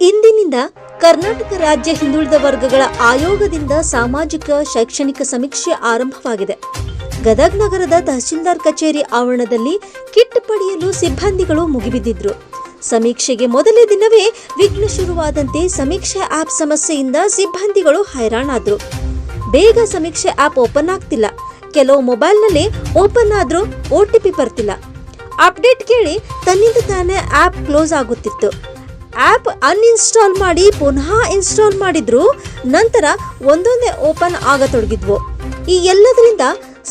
ಇಂದಿನಿಂದ ಕರ್ನಾಟಕ ರಾಜ್ಯ ಹಿಂದುಳಿದ ವರ್ಗಗಳ ಆಯೋಗದಿಂದ ಸಾಮಾಜಿಕ, ಶೈಕ್ಷಣಿಕ ಸಮೀಕ್ಷೆ ಆರಂಭವಾಗಿದೆ. ಗದಗ ನಗರದ ತಹಶೀಲ್ದಾರ್ ಕಚೇರಿ ಆವರಣದಲ್ಲಿ ಕಿಟ್ ಪಡೆಯಲು ಸಿಬ್ಬಂದಿಗಳು ಮುಗಿಬಿದ್ದಿದ್ರು. ಸಮೀಕ್ಷೆಗೆ ಮೊದಲೇ ದಿನವೇ ವಿಘ್ನ ಶುರುವಾದಂತೆ ಸಮೀಕ್ಷೆ ಆಪ್ ಸಮಸ್ಯೆಯಿಂದ ಸಿಬ್ಬಂದಿಗಳು ಹೈರಾಣಾದ್ರು. ಬೇಗ ಸಮೀಕ್ಷೆ ಆಪ್ ಓಪನ್ ಆಗ್ತಿಲ್ಲ. ಕೆಲವು ಮೊಬೈಲ್ನಲ್ಲಿ ಓಪನ್ ಆದ್ರೂ ಒ ಟಿ ಪಿ ಬರ್ತಿಲ್ಲ. ಅಪ್ಡೇಟ್ ಕೇಳಿ ತನ್ನಿಂದ ತಾನೇ ಆಪ್ ಕ್ಲೋಸ್ ಆಗುತ್ತಿತ್ತು. ಆಪ್ ಅನ್ಇನ್ಸ್ಟಾಲ್ ಮಾಡಿ ಪುನಃ ಇನ್ಸ್ಟಾಲ್ ಮಾಡಿದ್ರು ನಂತರ ಒಂದೊಂದೇ ಓಪನ್ ಆಗತೊಡಗಿದ್ವು. ಈ ಎಲ್ಲದರಿಂದ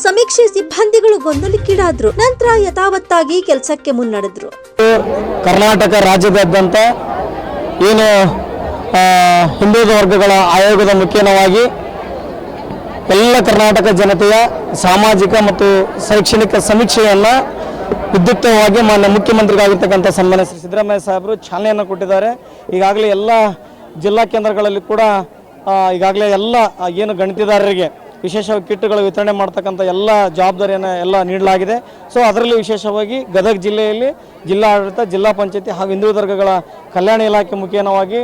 ಸಮೀಕ್ಷೆ ಸಿಬ್ಬಂದಿಗಳು ಗೊಂದಲಕ್ಕೀಡಾದ್ರು. ನಂತರ ಯಥಾವತ್ತಾಗಿ ಕೆಲಸಕ್ಕೆ ಮುನ್ನಡೆದ್ರು. ಕರ್ನಾಟಕ ರಾಜ್ಯದಾದ್ಯಂತ ಏನು ಹಿಂದೂ ವರ್ಗಗಳ ಆಯೋಗದ ಮುಖೇನವಾಗಿ ಎಲ್ಲ ಕರ್ನಾಟಕ ಜನತೆಯ ಸಾಮಾಜಿಕ ಮತ್ತು ಶೈಕ್ಷಣಿಕ ಸಮೀಕ್ಷೆಯನ್ನು ವಿದ್ಯುಕ್ತವಾಗಿ ಮಾನ್ಯ ಮುಖ್ಯಮಂತ್ರಿಗಾಗಿರ್ತಕ್ಕಂಥ ಸನ್ಮಾನ್ಯ ಶ್ರೀ ಸಿದ್ದರಾಮಯ್ಯ ಸಾಹೇಬರು ಚಾಲನೆಯನ್ನು ಕೊಟ್ಟಿದ್ದಾರೆ. ಈಗಾಗಲೇ ಎಲ್ಲ ಜಿಲ್ಲಾ ಕೇಂದ್ರಗಳಲ್ಲಿ ಕೂಡ ಈಗಾಗಲೇ ಎಲ್ಲ ಏನು ಗಣಿತಿದಾರರಿಗೆ ವಿಶೇಷವಾಗಿ ಕಿಟ್ಗಳು ವಿತರಣೆ ಮಾಡ್ತಕ್ಕಂಥ ಎಲ್ಲ ಜವಾಬ್ದಾರಿಯನ್ನು ಎಲ್ಲ ನೀಡಲಾಗಿದೆ. ಸೊ ಅದರಲ್ಲಿ ವಿಶೇಷವಾಗಿ ಗದಗ ಜಿಲ್ಲೆಯಲ್ಲಿ ಜಿಲ್ಲಾಡಳಿತ, ಜಿಲ್ಲಾ ಪಂಚಾಯತಿ ಹಾಗೂ ಹಿಂದೂ ವರ್ಗಗಳ ಕಲ್ಯಾಣ ಇಲಾಖೆ ಮುಖೇನವಾಗಿ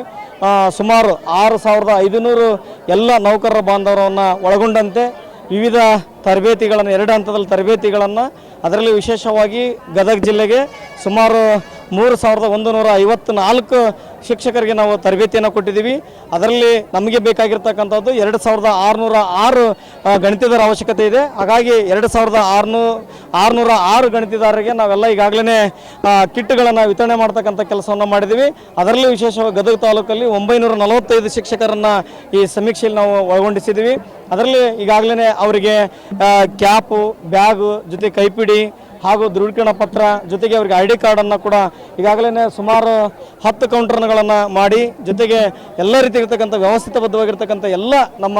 ಸುಮಾರು ಆರು ಸಾವಿರದ ಐದುನೂರು ಎಲ್ಲ ನೌಕರರ ಬಾಂಧವರನ್ನು ಒಳಗೊಂಡಂತೆ ವಿವಿಧ ತರಬೇತಿಗಳನ್ನು ಎರಡು ಹಂತದಲ್ಲಿ ತರಬೇತಿಗಳನ್ನು ಅದರಲ್ಲಿ ವಿಶೇಷವಾಗಿ ಗದಗ ಜಿಲ್ಲೆಗೆ ಸುಮಾರು ಮೂರು ಸಾವಿರದ ಒಂದು ನೂರ ಐವತ್ನಾಲ್ಕು ಶಿಕ್ಷಕರಿಗೆ ನಾವು ತರಬೇತಿಯನ್ನು ಕೊಟ್ಟಿದ್ದೀವಿ. ಅದರಲ್ಲಿ ನಮಗೆ ಬೇಕಾಗಿರ್ತಕ್ಕಂಥದ್ದು ಎರಡು ಸಾವಿರದ ಆರುನೂರ ಆರು ಗಣಿತದಾರ ಅವಶ್ಯಕತೆ ಇದೆ. ಹಾಗಾಗಿ ಎರಡು ಸಾವಿರದ ಆರುನೂ, ಆರುನೂರ ಆರು ಗಣಿತದಾರರಿಗೆ ನಾವೆಲ್ಲ ಈಗಾಗಲೇ ಕಿಟ್ಗಳನ್ನು ವಿತರಣೆ ಮಾಡ್ತಕ್ಕಂಥ ಕೆಲಸವನ್ನು ಮಾಡಿದ್ದೀವಿ. ಅದರಲ್ಲೂ ವಿಶೇಷವಾಗಿ ಗದಗ ತಾಲೂಕಲ್ಲಿ ಒಂಬೈನೂರ ನಲವತ್ತೈದು ಶಿಕ್ಷಕರನ್ನು ಈ ಸಮೀಕ್ಷೆಯಲ್ಲಿ ನಾವು ಒಳಗೊಂಡಿಸಿದ್ದೀವಿ. ಅದರಲ್ಲಿ ಈಗಾಗಲೇ ಅವರಿಗೆ ಕ್ಯಾಪು, ಬ್ಯಾಗು, ಜೊತೆ ಕೈಪಿಡಿ ಹಾಗೂ ದೃಢೀಕರಣ ಪತ್ರ ಜೊತೆಗೆ ಅವರಿಗೆ ಐ ಡಿ ಕಾರ್ಡನ್ನು ಕೂಡ ಈಗಾಗಲೇ ಸುಮಾರು ಹತ್ತು ಕೌಂಟರ್ಗಳನ್ನು ಮಾಡಿ, ಜೊತೆಗೆ ಎಲ್ಲ ರೀತಿ ಇರ್ತಕ್ಕಂಥ ವ್ಯವಸ್ಥಿತಬದ್ಧವಾಗಿರ್ತಕ್ಕಂಥ ಎಲ್ಲ ನಮ್ಮ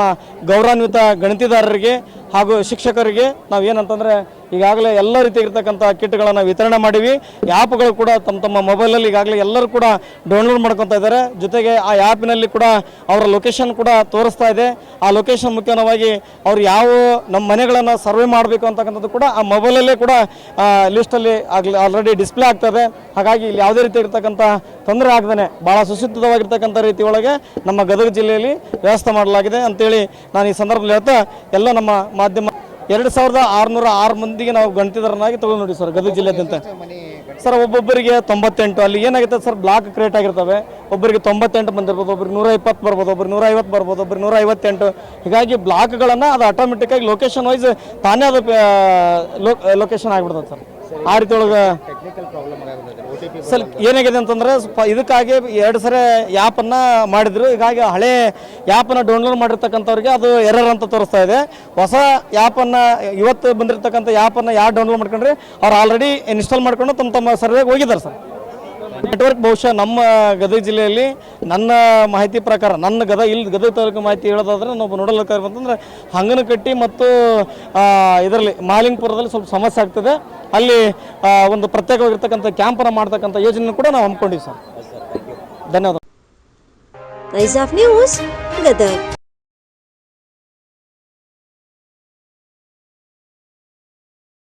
ಗೌರವಾನ್ವಿತ ಗಣಿತದಾರರಿಗೆ ಹಾಗೂ ಶಿಕ್ಷಕರಿಗೆ ನಾವು ಏನಂತಂದರೆ ಈಗಾಗಲೇ ಎಲ್ಲ ರೀತಿ ಇರ್ತಕ್ಕಂಥ ಕಿಟ್ಗಳನ್ನು ವಿತರಣೆ ಮಾಡಿವಿ. ಆ್ಯಪ್ಗಳು ಕೂಡ ತಮ್ಮ ತಮ್ಮ ಮೊಬೈಲಲ್ಲಿ ಈಗಾಗಲೇ ಎಲ್ಲರೂ ಕೂಡ ಡೌನ್ಲೋಡ್ ಮಾಡ್ಕೊತಾ ಇದ್ದಾರೆ. ಜೊತೆಗೆ ಆ ಆ್ಯಪಿನಲ್ಲಿ ಕೂಡ ಅವರ ಲೊಕೇಶನ್ ಕೂಡ ತೋರಿಸ್ತಾ ಇದೆ. ಆ ಲೊಕೇಶನ್ ಮುಖ್ಯವಾಗಿ ಅವ್ರು ಯಾವ ನಮ್ಮ ಮನೆಗಳನ್ನು ಸರ್ವೆ ಮಾಡಬೇಕು ಅಂತಕ್ಕಂಥದ್ದು ಕೂಡ ಆ ಮೊಬೈಲಲ್ಲೇ ಕೂಡ ಲಿಸ್ಟಲ್ಲಿ ಆಗಲಿ ಆಲ್ರೆಡಿ ಡಿಸ್ಪ್ಲೇ ಆಗ್ತದೆ ಹಾಗಾಗಿ ಇಲ್ಲಿ ಯಾವುದೇ ರೀತಿ ಇರ್ತಕ್ಕಂಥ ತೊಂದರೆ ಆಗದೇ ಭಾಳ ಸುಸೂತ್ರವಾಗಿರ್ತಕ್ಕಂಥ ರೀತಿ ಒಳಗೆ ನಮ್ಮ ಗದಗ ಜಿಲ್ಲೆಯಲ್ಲಿ ವ್ಯವಸ್ಥೆ ಮಾಡಲಾಗಿದೆ ಅಂತೇಳಿ ನಾನು ಈ ಸಂದರ್ಭದಲ್ಲಿ ಹೇಳ್ತಾ, ಎಲ್ಲ ನಮ್ಮ ಮಾಧ್ಯಮ ಎರಡು ಸಾವಿರದ ಆರುನೂರ ಆರು ಮಂದಿಗೆ ನಾವು ಗಣತಿದಾರನಾಗಿ ತಗೊಂಡು ನೋಡಿ ಸರ್, ಗದಗ ಜಿಲ್ಲೆಯಾದ್ಯಂತ ಸರ್, ಒಬ್ಬೊಬ್ಬರಿಗೆ ತೊಂಬತ್ತೆಂಟು, ಅಲ್ಲಿ ಏನಾಗುತ್ತೆ ಸರ್ ಬ್ಲಾಕ್ ಕ್ರಿಯೇಟ್ ಆಗಿರ್ತವೆ. ಒಬ್ಬರಿಗೆ ತೊಂಬತ್ತೆಂಟು ಬಂದಿರ್ಬೋದು ಒಬ್ರಿಗೆ ನೂರ ಇಪ್ಪತ್ತು ಬರ್ಬೋದು, ಒಬ್ರಿಗೆ ನೂರ ಐವತ್ತು ಬರ್ಬೋದು, ಒಬ್ರಿಗೆ ನೂರ ಐವತ್ತೆಂಟು. ಹೀಗಾಗಿ ಬ್ಲಾಕ್ಗಳನ್ನು ಅದು ಆಟೋಮೆಟಿಕ್ಕಾಗಿ ಲೊಕೇಶನ್ ವೈಸ್ ತಾನೇ ಅದು ಲೊಕೇಶನ್ ಆಗಿಬಿಡ್ತದೆ ಸರ್. ಆ ರೀತಿ ಒಳಗೆ ಸರ್, ಏನಾಗಿದೆ ಅಂತಂದ್ರೆ ಇದಕ್ಕಾಗಿ ಎರಡು ಸರಿ ಆ್ಯಪನ್ನು ಮಾಡಿದ್ರು. ಹೀಗಾಗಿ ಹಳೆ ಆ್ಯಪನ್ನು ಡೌನ್ಲೋಡ್ ಮಾಡಿರ್ತಕ್ಕಂಥವ್ರಿಗೆ ಅದು ಎರರ್ ಅಂತ ತೋರಿಸ್ತಾ ಇದೆ. ಹೊಸ ಆ್ಯಪನ್ನು ಇವತ್ತು ಬಂದಿರತಕ್ಕಂಥ ಆ್ಯಪನ್ನು ಯಾರು ಡೌನ್ಲೋಡ್ ಮಾಡ್ಕೊಂಡ್ರೆ? ಅವ್ರು ಆಲ್ರೆಡಿ ಇನ್ಸ್ಟಾಲ್ ಮಾಡ್ಕೊಂಡು ತಮ್ಮ ತಮ್ಮ ಸರ್ವೆಗೆ ಹೋಗಿದ್ದಾರೆ ಸರ್. ನೆಟ್ವರ್ಕ್ ಬಹುಶಃ ನಮ್ಮ ಗದಗ ಜಿಲ್ಲೆಯಲ್ಲಿ ನನ್ನ ಮಾಹಿತಿ ಪ್ರಕಾರ ನನ್ನ ಗದಗ ಇಲ್ಲಿ ಗದಗ ತಾಲೂಕು ಮಾಹಿತಿ ಹೇಳೋದಾದ್ರೆ ನಾವು ನೋಡಲ್ ಅಂತಂದರೆ ಹಂಗನಕಟ್ಟಿ ಮತ್ತು ಇದರಲ್ಲಿ ಮಾಲಿಂಗ್ಪುರದಲ್ಲಿ ಸ್ವಲ್ಪ ಸಮಸ್ಯೆ ಆಗ್ತದೆ. ಅಲ್ಲಿ ಒಂದು ಪ್ರತ್ಯೇಕವಾಗಿರ್ತಕ್ಕಂಥ ಕ್ಯಾಂಪನ್ನು ಮಾಡ್ತಕ್ಕಂಥ ಯೋಜನೆ ಕೂಡ ನಾವು ಹಮ್ಮಿಕೊಂಡಿವಿ ಸರ್. ಧನ್ಯವಾದ. Of news Gadag.